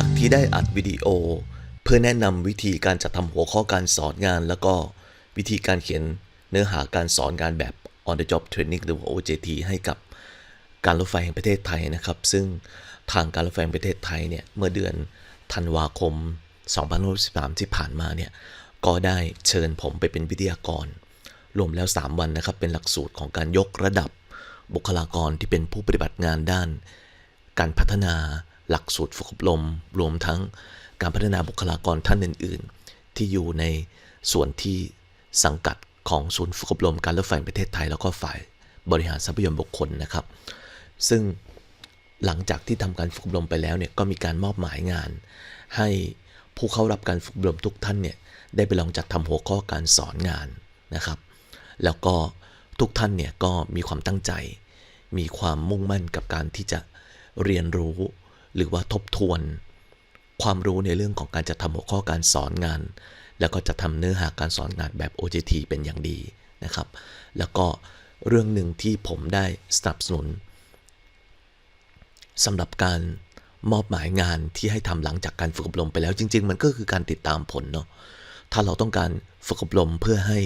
จากที่ได้อัดวิดีโอ เพื่อแนะนำวิธีการจัดทำหัวข้อการสอนงาน แล้วก็วิธีการเขียนเนื้อหาการสอนงานแบบ on the job training หรือว่า OJT ให้กับการรถไฟแห่งประเทศไทยนะครับ ซึ่งทางการรถไฟแห่งประเทศไทยเนี่ยเมื่อเดือนธันวาคม2563ที่ผ่านมาเนี่ยก็ได้เชิญผมไปเป็นวิทยากร รวมแล้ว 3 วันนะครับ เป็นหลักสูตรของการยกระดับบุคลากรที่เป็นผู้ปฏิบัติงานด้าน การพัฒนา หลักสูตรฝึกอบรม รวมทั้งการพัฒนาบุคลากรท่านอื่น ๆ ที่อยู่ในส่วนที่สังกัดของศูนย์ฝึกอบรมการรถไฟประเทศไทย แล้วก็ฝ่ายบริหารทรัพยากรบุคคลนะครับ ซึ่งหลังจากที่ทำการฝึกอบรมไปแล้วเนี่ยก็มีการมอบหมายงาน ให้ผู้เข้ารับการฝึกอบรมทุกท่านเนี่ยได้ไปลองจัดทำหัวข้อการสอนงานนะครับ แล้วก็ทุกท่านเนี่ยก็มีความตั้งใจ มีความมุ่งมั่นกับการที่จะเรียนรู้ หรือว่าทบทวน ความรู้ในเรื่องของการจะทำหัวข้อการสอนงาน แล้วก็จะทำเนื้อหาการสอนงานแบบ OJT เป็นอย่างดีนะครับ แล้วก็เรื่องหนึ่งที่ผมได้สนับสนุนสำหรับการมอบหมายงานที่ให้ทำหลังจากการฝึกอบรมไปแล้ว จริง ๆ มันก็คือการติดตามผลเนาะถ้าเราต้องการฝึกอบรมเพื่อให้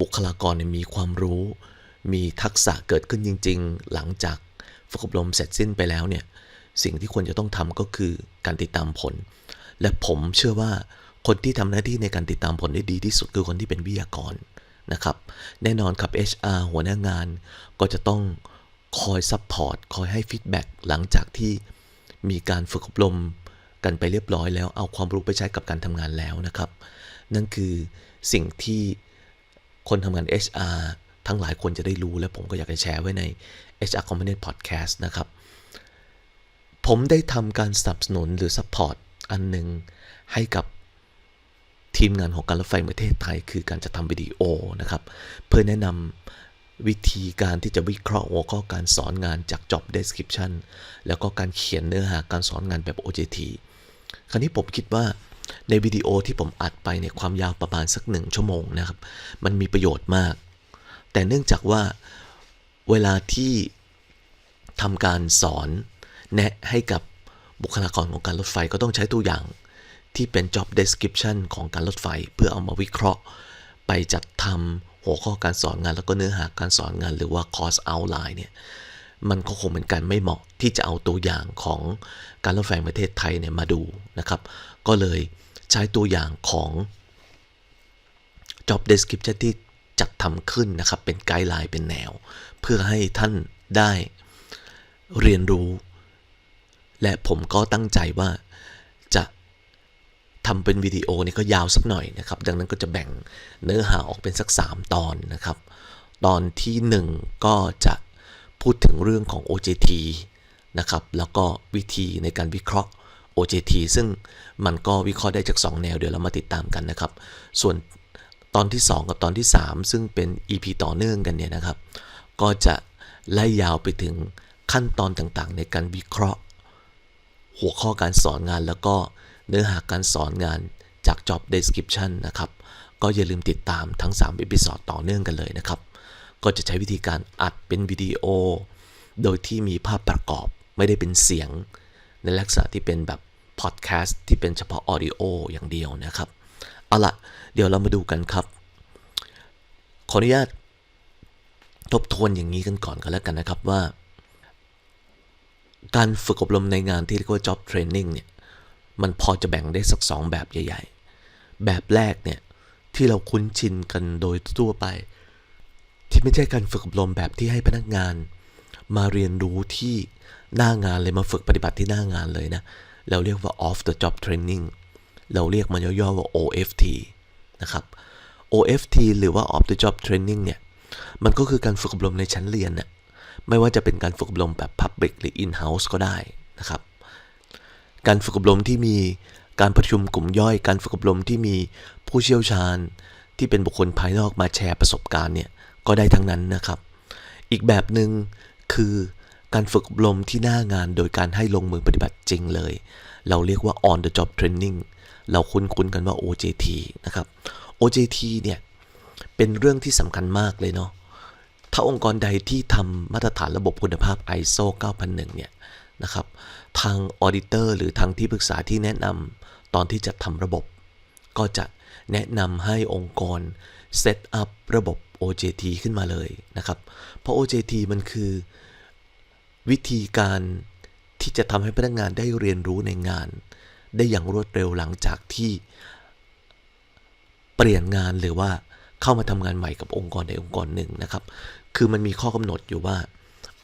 บุคลากรมีความรู้ มีทักษะเกิดขึ้นจริง ๆ หลังจากฝึกอบรมเสร็จสิ้นไปแล้วเนี่ย สิ่งที่ควรจะต้องทำก็คือการติดตามผล และผมเชื่อว่าคนที่ทำหน้าที่ในการติดตามผลได้ดีที่สุดคือคนที่เป็นวิทยากรนะครับ แน่นอนครับ HR หัวหน้างานก็จะต้องคอยซัพพอร์ตคอยให้ฟีดแบ็กหลังจากที่มีการฝึกอบรมกันไปเรียบร้อยแล้ว เอาความรู้ไปใช้กับการทำงานแล้วนะครับ นั่นคือสิ่งที่คนทำงาน HR ทั้งหลายคนจะได้รู้และผมก็อยากจะแชร์ไว้ใน HR Component Podcast นะครับ ผมได้ทำการสนับสนุนหรือ support อันหนึ่งให้กับทีมงานของการรถไฟประเทศไทย คือการจะทำวิดีโอนะครับ เพื่อแนะนำวิธีการที่จะวิเคราะห์หัวข้อการสอนงานจาก job description แล้วก็การเขียนเนื้อหาการสอนงานแบบ OJT คราวนี้ผมคิดว่าในวิดีโอที่ผมอัดไปเนี่ยความยาวประมาณสักหนึ่งชั่วโมงนะครับ มันมีประโยชน์มาก แต่เนื่องจากว่าเวลาที่ทำการสอน แนะให้กับบุคลากรของการรถไฟก็ต้องใช้ตัวอย่างที่เป็น job description ของการรถไฟ เพื่อเอามาวิเคราะห์ ไปจัดทำหัวข้อการสอนงานแล้วก็เนื้อหาการสอนงานหรือว่า course outline เนี่ยมันก็คงเป็นการไม่เหมาะที่จะเอาตัวอย่างของการรถไฟประเทศไทยเนี่ยมาดูนะครับ ก็เลยใช้ตัวอย่างของ job description ที่จัดทำขึ้นนะครับ เป็นไกด์ไลน์เป็นแนว เพื่อให้ท่านได้เรียนรู้ และผมก็ตั้งใจว่าจะทำเป็นวิดีโอนี่ก็ยาวสักหน่อยนะครับ ดังนั้นก็จะแบ่งเนื้อหาออกเป็นสัก 3 ตอนนะครับ ตอนที่ 1 ก็จะพูดถึงเรื่องของ OJT นะครับ แล้วก็วิธีในการวิเคราะห์ OJT ซึ่งมันก็วิเคราะห์ได้จาก 2 แนวเดี๋ยวเรามาติดตามกันนะครับ ส่วนตอนที่ 2 กับตอนที่ 3 ซึ่งเป็น EP ต่อเนื่องกันเนี่ยนะครับ ก็จะไล่ยาวไปถึงขั้นตอนต่างๆ ในการวิเคราะห์ หัวข้อการสอนงานแล้วก็เนื้อหาการสอนงานจาก job description นะครับ ก็อย่าลืมติดตามทั้ง3 e p i s o d ต่อเนื่องกันเลยนะครับ ก็จะใช้วิธีการอัดเป็นวิดีโอ โดยที่มีภาพประกอบไม่ได้เป็นเสียง ในลักษณะที่เป็นแบบพอดแคสต์ที่เป็นเฉพาะออดิโออย่างเดียวนะครับ เอาละเดี๋ยวเรามาดูกันครับ ขออนุญาตทบทวนอย่างนี้กันก่อนก็แล้วกันนะครับว่า การฝึกอบรมในงานที่เรียกว่า job training เนี่ย มันพอจะแบ่งได้สักสองแบบใหญ่ ๆ แบบแรกเนี่ย ที่เราคุ้นชินกันโดยทั่วไป ที่ไม่ใช่การฝึกอบรมแบบที่ให้พนักงาน มาเรียนรู้ที่หน้างานเลยมาฝึกปฏิบัติที่หน้างานเลยนะ เราเรียกว่า off the job training เราเรียกมันย่อๆว่า OFT นะครับ OFT หรือว่า off the job training เนี่ย มันก็คือการฝึกอบรมในชั้นเรียนน่ะ ไม่ว่าจะเป็นการฝึกอบรมแบบ Public หรือ In-house ก็ได้นะครับ การฝึกอบรมที่มีการประชุมกลุ่มย่อย การฝึกอบรมที่มีผู้เชี่ยวชาญ ที่เป็นบุคคลภายนอกมาแชร์ประสบการณ์เนี่ยก็ได้ทั้งนั้นนะครับ อีกแบบหนึ่งคือการฝึกอบรมที่หน้างานโดยการให้ลงมือปฏิบัติจริงเลย เราเรียกว่า on the job training เราคุ้นๆกันว่า OJT นะครับ OJT เนี่ยเป็นเรื่องที่สำคัญมากเลยเนาะ ถ้าองค์กรใดที่ทำมาตรฐานระบบคุณภาพ ISO 9001 เนี่ยนะครับ ทางออดิเตอร์หรือทางที่ปรึกษาที่แนะนำตอนที่จะทำระบบ ก็จะแนะนำให้องค์กรเซตอัพระบบ OJT ขึ้นมาเลยนะครับ เพราะ OJT มันคือวิธีการที่จะทำให้พนักงานได้เรียนรู้ในงาน ได้อย่างรวดเร็วหลังจากที่เปลี่ยนงานหรือว่าเข้ามาทำงานใหม่กับองค์กรใดองค์กรหนึ่งนะครับ คือมันมีข้อกำหนดอยู่ว่า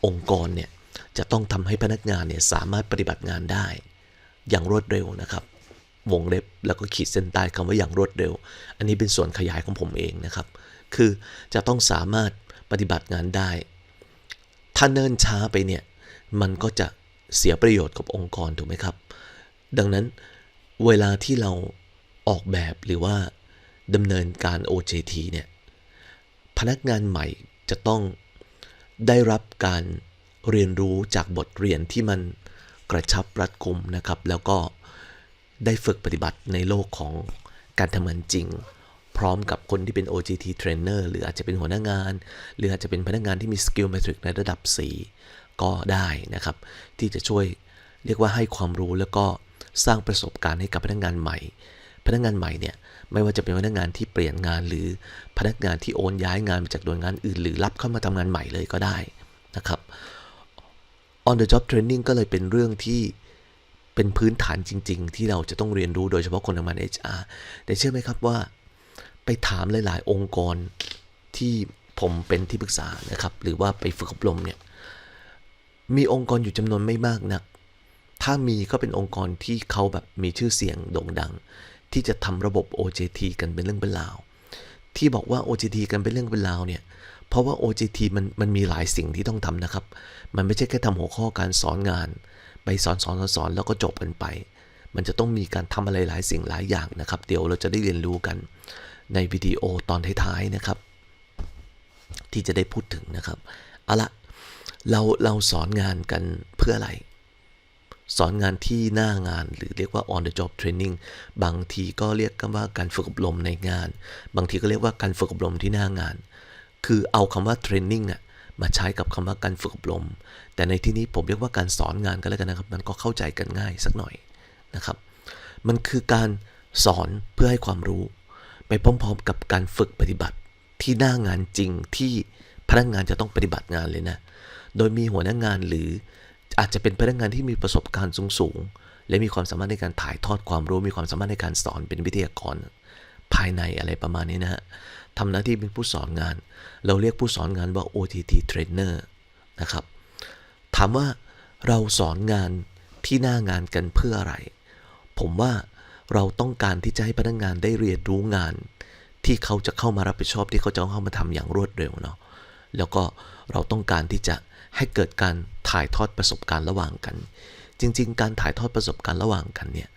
องค์กรเนี่ยจะต้องทำให้พนักงานเนี่ยสามารถปฏิบัติงานได้ อย่างรวดเร็วนะครับ วงเล็บแล้วก็ขีดเส้นใต้คำว่าอย่างรวดเร็ว อันนี้เป็นส่วนขยายของผมเองนะครับ คือจะต้องสามารถปฏิบัติงานได้ ถ้าเนิ่นช้าไปเนี่ยมันก็จะเสียประโยชน์กับองค์กรถูกไหมครับ ดังนั้นเวลาที่เราออกแบบหรือว่าดำเนินการ OJT เนี่ยพนักงานใหม่ จะต้องได้รับการเรียนรู้จากบทเรียนที่มันกระชับรัดกุมนะครับ แล้วก็ได้ฝึกปฏิบัติในโลกของการทำงานจริง พร้อมกับคนที่เป็น OJT trainer หรืออาจจะเป็นหัวหน้างาน หรืออาจจะเป็นพนักงานที่มี skill metric ในระดับ 4 ก็ได้นะครับ ที่จะช่วยเรียกว่าให้ความรู้แล้วก็สร้างประสบการณ์ให้กับพนักงานใหม่ พนักงานใหม่เนี่ยไม่ว่าจะเป็นพนักงานที่เปลี่ยนงานหรือพนักงานที่โอนย้ายงานมาจากหน่วยงานอื่น หรือรับเข้ามาทำงานใหม่เลยก็ได้นะครับ on the job training ก็เลยเป็นเรื่องที่เป็นพื้นฐานจริง ๆ ที่เราจะต้องเรียนรู้โดยเฉพาะคนทำงาน HR แต่เชื่อไหมครับว่าไปถามหลายๆ องค์กรที่ผมเป็นที่ปรึกษานะครับ หรือว่าไปฝึกอบรมเนี่ยมีองค์กรอยู่จำนวนไม่มากนัก ถ้ามีก็เป็นองค์กรที่เขาแบบมีชื่อเสียงโด่งดัง ที่จะทำระบบ OJT กันเป็นเรื่องเป็นราว ที่บอกว่า OJT กันเป็นเรื่องเป็นราวเนี่ยเพราะว่า OJT มันมันมีหลายสิ่งที่ต้องทำนะครับ มันไม่ใช่แค่ทำหัวข้อการสอนงาน ไปสอนสอนสอนสอนแล้วก็จบกันไป มันจะต้องมีการทำอะไรหลายสิ่งหลายอย่างนะครับ เดี๋ยวเราจะได้เรียนรู้กันในวิดีโอตอนท้ายๆนะครับ ที่จะได้พูดถึงนะครับเอาละเราเราสอนงานกันเพื่ออะไร สอนงานที่หน้างาน หรือเรียกว่า on the job training บางทีก็เรียกกันว่าการฝึกอบรมในงาน บางทีก็เรียกว่าการฝึกอบรมที่หน้างาน คือเอาคำว่า training อะมาใช้กับคำว่าการฝึกอบรม แต่ในที่นี้ผมเรียกว่าการสอนงานกันแล้วกันนะครับ มันก็เข้าใจกันง่ายสักหน่อยนะครับ มันคือการสอนเพื่อให้ความรู้ ไปพร้อมๆ กับการฝึกปฏิบัติที่หน้างานจริงที่พนักงานจะต้องปฏิบัติงานเลยนะ โดยมีหัวหน้างานหรือ อาจจะเป็นพนักงานที่มีประสบการณ์สูงๆ และมีความสามารถในการถ่ายทอดความรู้ มีความสามารถในการสอนเป็นวิทยากรภายในอะไรประมาณนี้นะฮะทำหน้าที่เป็นผู้สอนงาน เราเรียกผู้สอนงานว่า OTT trainer นะครับ ถามว่าเราสอนงานที่หน้างานกันเพื่ออะไร ผมว่าเราต้องการที่จะให้พนักงานได้เรียนรู้งาน ที่เขาจะเข้ามารับผิดชอบที่เขาจะเข้ามาทำอย่างรวดเร็วเนาะ แล้วก็เราต้องการที่จะ ให้เกิดการถ่ายทอดประสบการณ์ระหว่างกัน จริง ๆ การถ่ายทอดประสบการณ์ระหว่างกันเนี่ย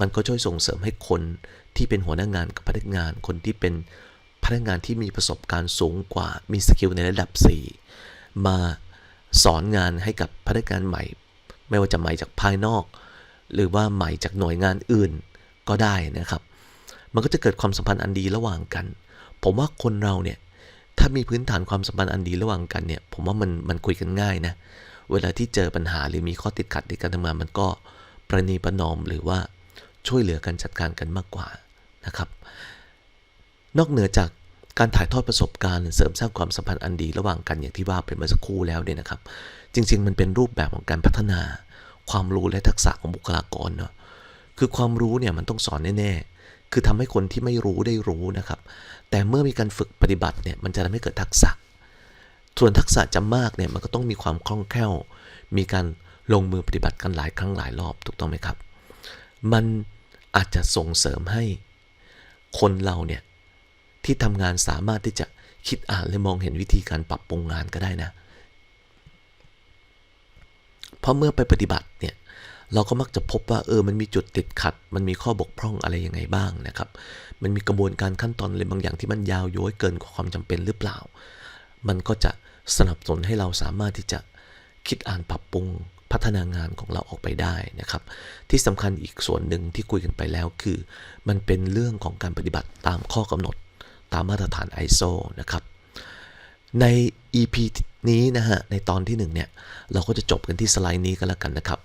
มันก็ช่วยส่งเสริมให้คนที่เป็นหัวหน้างานกับพนักงาน คนที่เป็นพนักงานที่มีประสบการณ์สูงกว่ามีสกิลในระดับ 4 มาสอนงานให้กับพนักงานใหม่ ไม่ว่าจะใหม่จากภายนอก หรือว่าใหม่จากหน่วยงานอื่นก็ได้นะครับ มันก็จะเกิดความสัมพันธ์อันดีระหว่างกัน ผมว่าคนเราเนี่ย ถ้ามีพื้นฐานความสัมพันธ์อันดีระหว่างกันเนี่ย ผมว่ามันมันคุยกันง่ายนะ เวลาที่เจอปัญหาหรือมีข้อติดขัดในการทำงานมันก็ประนีประนอมหรือว่าช่วยเหลือกันจัดการกันมากกว่านะครับ นอกเหนือจากการถ่ายทอดประสบการณ์เสริมสร้างความสัมพันธ์อันดีระหว่างกันอย่างที่ว่าไปเมื่อสักครู่แล้วเนี่ยนะครับ จริง ๆ มันเป็นรูปแบบของการพัฒนา ความรู้และทักษะของบุคลากรเนาะคือความรู้เนี่ยมันต้องสอนแน่ๆ คือทำให้คนที่ไม่รู้ได้รู้นะครับ แต่เมื่อมีการฝึกปฏิบัติเนี่ยมันจะทำให้เกิดทักษะ ส่วนทักษะจะมากเนี่ยมันก็ต้องมีความคล่องแคล่ว มีการลงมือปฏิบัติกันหลายครั้งหลายรอบถูกต้องไหมครับ มันอาจจะส่งเสริมให้คนเราเนี่ยที่ทำงานสามารถที่จะคิดอ่านและมองเห็นวิธีการปรับปรุงงานก็ได้นะ เพราะเมื่อไปปฏิบัติเนี่ย เราก็มักจะพบว่าเออมันมีจุดติดขัด มันมีข้อบกพร่องอะไรยังไงบ้างนะครับ มันมีกระบวนการขั้นตอนอะไรบางอย่างที่มันยาวโย้อยเกินกว่าความจำเป็นหรือเปล่า มันก็จะสนับสนุนให้เราสามารถที่จะคิดอ่านปรับปรุงพัฒนางานของเราออกไปได้นะครับ ที่สำคัญอีกส่วนหนึ่งที่คุยกันไปแล้วคือ มันเป็นเรื่องของการปฏิบัติตามข้อกำหนดตามมาตรฐาน ISO นะครับ ใน EP นี้นะฮะในตอนที่หนึ่งเนี่ยเราก็จะจบกันที่สไลด์นี้ก็แล้วกันนะครับ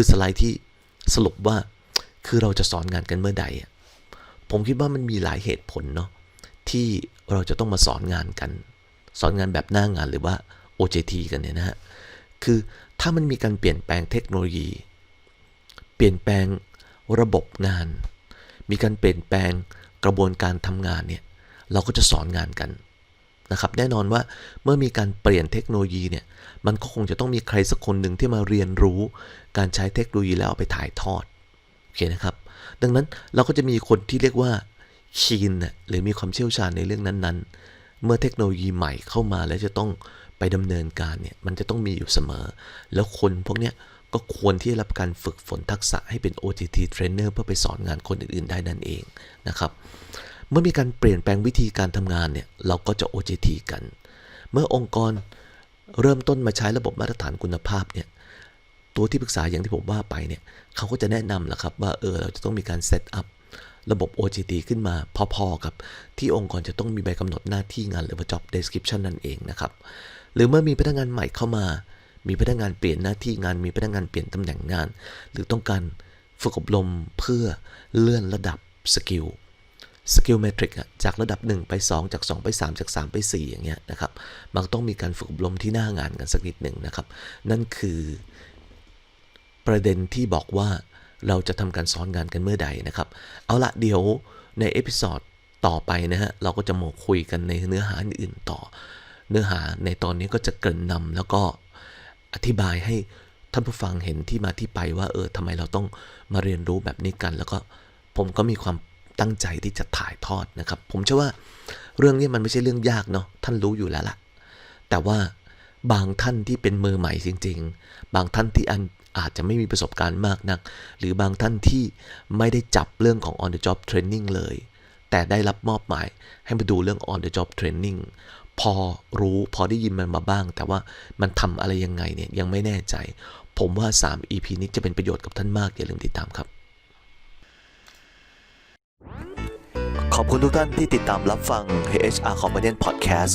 คือสไลด์ที่สรุปว่าคือเราจะสอนงานกันเมื่อใด ผมคิดว่ามันมีหลายเหตุผลเนาะที่เราจะต้องมาสอนงานกัน สอนงานแบบหน้างานหรือว่า OJT กันเนี่ยนะฮะ คือถ้ามันมีการเปลี่ยนแปลงเทคโนโลยี เปลี่ยนแปลงระบบงาน มีการเปลี่ยนแปลงกระบวนการทำงานเนี่ย เราก็จะสอนงานกัน นะครับแน่นอนว่าเมื่อมีการเปลี่ยนเทคโนโลยีเนี่ยมันก็คงจะต้องมีใครสักคนหนึ่งที่มาเรียนรู้การใช้เทคโนโลยีแล้วเอาไปถ่ายทอดโอเคนะครับ ดังนั้นเราก็จะมีคนที่เรียกว่าคีนน่ะหรือมีความเชี่ยวชาญในเรื่องนั้นๆ เมื่อเทคโนโลยีใหม่เข้ามาแล้วจะต้องไปดำเนินการเนี่ยมันจะต้องมีอยู่เสมอ แล้วคนพวกเนี้ยก็ควรที่จะรับการฝึกฝนทักษะให้เป็น OJT trainer เพื่อไปสอนงานคนอื่นๆได้นั่นเองนะครับ เมื่อมีการเปลี่ยนแปลงวิธีการทำงานเนี่ยเราก็จะ OJT กัน เมื่อองค์กรเริ่มต้นมาใช้ระบบมาตรฐานคุณภาพเนี่ยตัวที่ปรึกษาอย่างที่ผมว่าไปเนี่ยเขาก็จะแนะนำแหละครับว่าเออเราจะต้องมีการเซตอัพระบบ OJT ขึ้นมาพอๆกับที่องค์กรจะต้องมีใบกำหนดหน้าที่งานหรือว่า job description นั่นเองนะครับ หรือเมื่อมีพนักงานใหม่เข้ามา มีพนักงานเปลี่ยนหน้าที่งาน มีพนักงานเปลี่ยนตำแหน่งงาน หรือต้องการฝึกอบรมเพื่อเลื่อนระดับสกิล สกิลเมทริกอะจากระดับ 1 ไป 2 จาก 2 ไป 3 จาก 3 ไป 4 อย่างเงี้ยนะครับ มันต้องมีการฝึกอบรมที่หน้างานกันสักนิดหนึ่งนะครับ นั่นคือประเด็นที่บอกว่าเราจะทำการสอนงานกันเมื่อใดนะครับ เอาละเดี๋ยวในเอพิ o d ดต่อไปนะฮะ เราก็จะมาคุยกันในเนื้อหาอื่นๆต่อ เนื้อหาในตอนนี้ก็จะเกริ่นนำแล้วก็อธิบายให้ท่านผู้ฟังเห็นที่มาที่ไปว่าเออทำไมเราต้องมาเรียนรู้แบบนี้กัน แล้วก็ผมก็มีความ ตั้งใจที่จะถ่ายทอดนะครับ ผมเชื่อว่าเรื่องนี้มันไม่ใช่เรื่องยากเนาะท่านรู้อยู่แล้วล่ะ แต่ว่าบางท่านที่เป็นมือใหม่จริง ๆ บางท่านที่อันอาจจะไม่มีประสบการณ์มากนัก หรือบางท่านที่ไม่ได้จับเรื่องของ on the job training เลย แต่ได้รับมอบหมายให้มาดูเรื่อง on the job training พอรู้พอได้ยินมันมาบ้าง แต่ว่ามันทำอะไรยังไงเนี่ยยังไม่แน่ใจ ผมว่า 3 EP นี้จะเป็นประโยชน์กับท่านมากอย่าลืมติดตามครับ ขอบคุณทุกท่านที่ติดตามรับฟัง HR Companion Podcast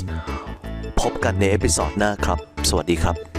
พบกันในเอพิซอดหน้าครับ สวัสดีครับ